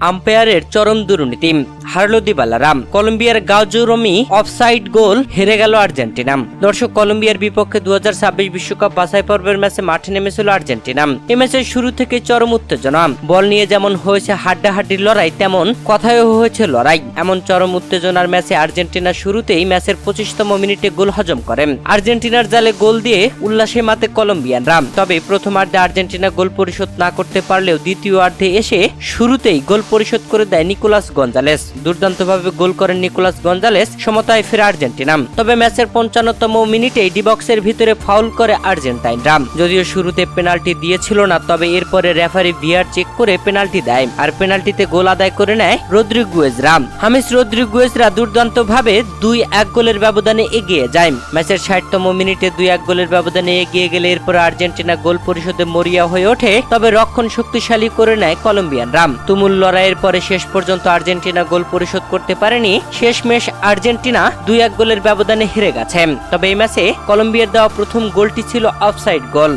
আম্পায়ারের চরম দুর্নীতি। হারলো দিবালারাম। কলম্বিয়ার গাজুরমি অফসাইড গোল হেরে গেল আর্জেন্টিনা। দর্শক, কলম্বিয়ার বিপক্ষে দু বিশ্বকাপ বাছাই পর্বের ম্যাচে মাঠে নেমেছিল আর্জেন্টিনা। এই ম্যাচের শুরু থেকে চরম উত্তেজনা। বল নিয়ে যেমন হয়েছে হাড্ডাহাড্ডির লড়াই, তেমন কথায়ও হয়েছে লড়াই। এমন চরম উত্তেজনার ম্যাচে আর্জেন্টিনা শুরুতেই ম্যাচের পঁচিশতম মিনিটে গোল হজম করে। আর্জেন্টিনার জালে গোল দিয়ে উল্লাসে মাতে কলম্বিয়ানরা। তবে প্রথমার্ধে আর্জেন্টিনা গোল পরিশোধ না করতে পারলেও দ্বিতীয় অর্ধে এসে শুরুতেই গোল পরিশোধ করে দেয় নিকোলাস গঞ্জালেস। দুর্দান্তভাবে গোল করেন নিকোলাস গঞ্জালেস, সমতায় ফেরে আর্জেন্টিনা। তবে ম্যাচের পঞ্চান্নতম মিনিটে ডিবক্সের ভিতরে ফাউল করে আর্জেন্টাইনরা। যদিও শুরুতে পেনাল্টি দিয়েছিল না, তবে এরপরে রেফারি ভিআর চেক করে পেনাল্টি দেয়। আর পেনাল্টিতে গোল আদায় করে নেয় রদ্রিগুয়েজরা। হামিস রদ্রিগুয়েজরা দুর্দান্তভাবে দুই এক গোলের ব্যবধানে এগিয়ে যায়। ম্যাচের ষাটতম মিনিটে দুই এক গোলের ব্যবধানে এগিয়ে গেলে এরপর আর্জেন্টিনা গোল পরিশোধে মরিয়া হয়ে ওঠে, তবে রক্ষণ শক্তিশালী করে নেয় কলম্বিয়ানরা। তুমুল লড়াইয়ের পরে শেষ পর্যন্ত আর্জেন্টিনা গোল পরিশোধ করতে পারেনি। শেষমেশ আর্জেন্টিনা দুই এক গোলের ব্যবধানে হেরে গেছে। তবে এই ম্যাচে কলম্বিয়ার দেওয়া প্রথম গোলটি ছিল অফসাইড গোল।